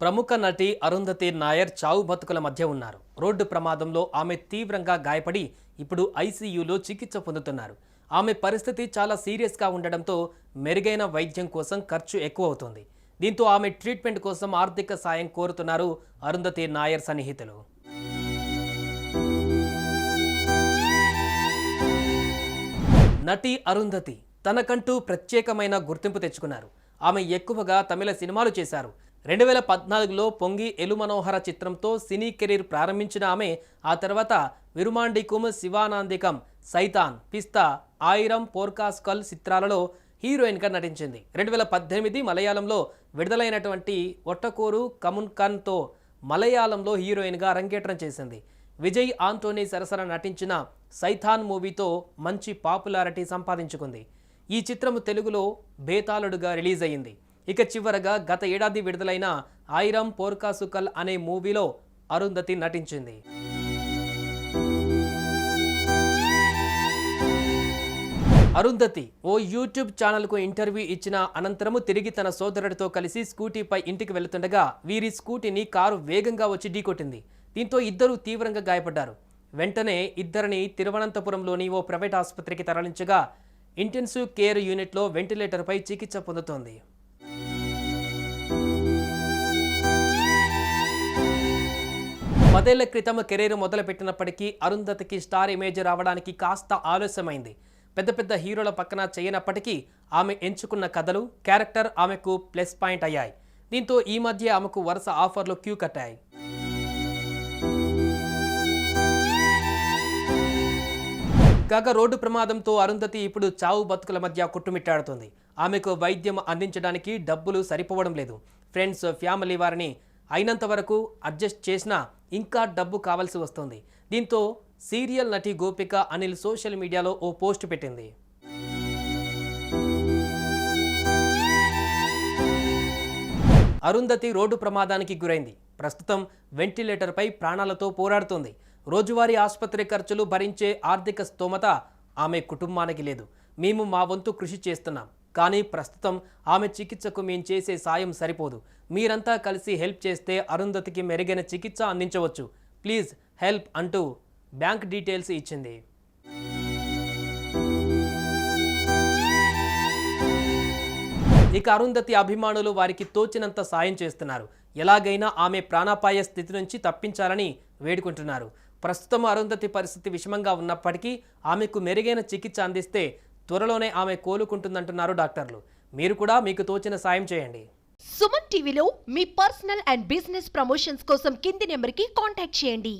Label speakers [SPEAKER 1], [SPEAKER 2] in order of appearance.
[SPEAKER 1] ప్రముఖ నటి అరుంధతి నాయర్ చావు బతుకుల మధ్య ఉన్నారు. రోడ్డు ప్రమాదంలో ఆమె తీవ్రంగా గాయపడి ఇప్పుడు ఐసీయూలో చికిత్స పొందుతున్నారు. ఆమె పరిస్థితి చాలా సీరియస్గా ఉండడంతో మెరుగైన వైద్యం కోసం ఖర్చు ఎక్కువ అవుతోంది దీంతో ఆమె ట్రీట్మెంట్ కోసం ఆర్థిక సాయం కోరుతున్నారు అరుంధతి నాయర్ సన్నిహితులు. నటి అరుంధతి తనకంటూ ప్రత్యేకమైన గుర్తింపు తెచ్చుకున్నారు. ఆమె ఎక్కువగా తమిళ సినిమాలు చేశారు. రెండు వేల పద్నాలుగులో పొంగి ఎలుమనోహర చిత్రంతో సినీ కెరీర్ ప్రారంభించిన ఆమె ఆ తర్వాత విరుమాండికుమ్ శివానందికం సైతాన్ పిస్తా ఆయిరం పోర్కాస్కల్ చిత్రాలలో హీరోయిన్గా నటించింది. రెండు వేల పద్దెనిమిది మలయాళంలో విడుదలైనటువంటి ఒట్టకూరు కమున్కన్తో మలయాళంలో హీరోయిన్గా అరంగేట్రం చేసింది. విజయ్ ఆంటోనీ సరసన నటించిన సైథాన్ మూవీతో మంచి పాపులారిటీ సంపాదించుకుంది. ఈ చిత్రము తెలుగులో బేతాళుడుగా రిలీజ్ అయ్యింది ఇక చివరగా గత ఏడాది విడుదలైన ఆయిరం పోర్కాసుకల్ అనే మూవీలో అరుంధతి నటించింది. అరుంధతి ఓ యూట్యూబ్ ఛానల్కు ఇంటర్వ్యూ ఇచ్చిన అనంతరము తిరిగి తన సోదరుడితో కలిసి స్కూటీపై ఇంటికి వెళుతుండగా వీరి స్కూటీని కారు వేగంగా వచ్చి ఢీకొట్టింది. దీంతో ఇద్దరు తీవ్రంగా గాయపడ్డారు. వెంటనే ఇద్దరిని తిరువనంతపురంలోని ఓ ప్రైవేట్ ఆసుపత్రికి తరలించగా ఇంటెన్సివ్ కేర్ యూనిట్లో వెంటిలేటర్పై చికిత్స పొందుతోంది. పదేళ్ళ క్రితం కెరీర్ మొదలుపెట్టినప్పటికీ అరుంధతికి స్టార్ ఇమేజ్ రావడానికి కాస్త ఆలస్యమైంది. పెద్ద పెద్ద హీరోల పక్కన చేయనప్పటికీ ఆమె ఎంచుకున్న కథలు క్యారెక్టర్ ఆమెకు ప్లస్ పాయింట్ అయ్యాయి. దీంతో ఈ మధ్య ఆమెకు వరుస ఆఫర్లు క్యూ కట్టాయి. కాగా రోడ్డు ప్రమాదంతో అరుంధతి ఇప్పుడు చావు బతుకుల మధ్య కుట్టుమిట్టాడుతుంది. ఆమెకు వైద్యం అందించడానికి డబ్బులు సరిపోవడం లేదు. ఫ్రెండ్స్ ఫ్యామిలీ వారిని అయినంత వరకు అడ్జస్ట్ చేసినా ఇంకా డబ్బు కావాల్సి వస్తుంది. దీంతో సీరియల్ నటి గోపిక అనిల్ సోషల్ మీడియాలో ఓ పోస్ట్ పెట్టింది. అరుంధతి రోడ్డు ప్రమాదానికి గురైంది. ప్రస్తుతం వెంటిలేటర్పై ప్రాణాలతో పోరాడుతోంది. రోజువారీ ఆసుపత్రి ఖర్చులు భరించే ఆర్థిక స్తోమత ఆమె కుటుంబానికి లేదు. మేము మా వంతు కృషి చేస్తున్నాం. కానీ ప్రస్తుతం ఆమె చికిత్సకు మేము చేసే సాయం సరిపోదు. మీరంతా కలిసి హెల్ప్ చేస్తే అరుంధతికి మెరుగైన చికిత్స అందించవచ్చు. ప్లీజ్ హెల్ప్ అంటూ బ్యాంక్ డీటెయిల్స్ ఇచ్చింది. ఇక అరుంధతి అభిమానులు వారికి తోచినంత సాయం చేస్తున్నారు. ఎలాగైనా ఆమె ప్రాణాపాయ స్థితి నుంచి తప్పించాలని వేడుకుంటున్నారు. ప్రస్తుతం అరుంధతి పరిస్థితి విషమంగా ఉన్నప్పటికీ ఆమెకు మెరుగైన చికిత్స అందిస్తే త్వరలోనే ఆమె కోలుకుంటుందంటున్నారు డాక్టర్లు. మీరు కూడా మీకు తోచిన సాయం చేయండి.
[SPEAKER 2] సుమన్ టీవీలో మీ పర్సనల్ అండ్ బిజినెస్ ప్రమోషన్స్ కోసం కింది నెంబర్కి కాంటాక్ట్ చేయండి.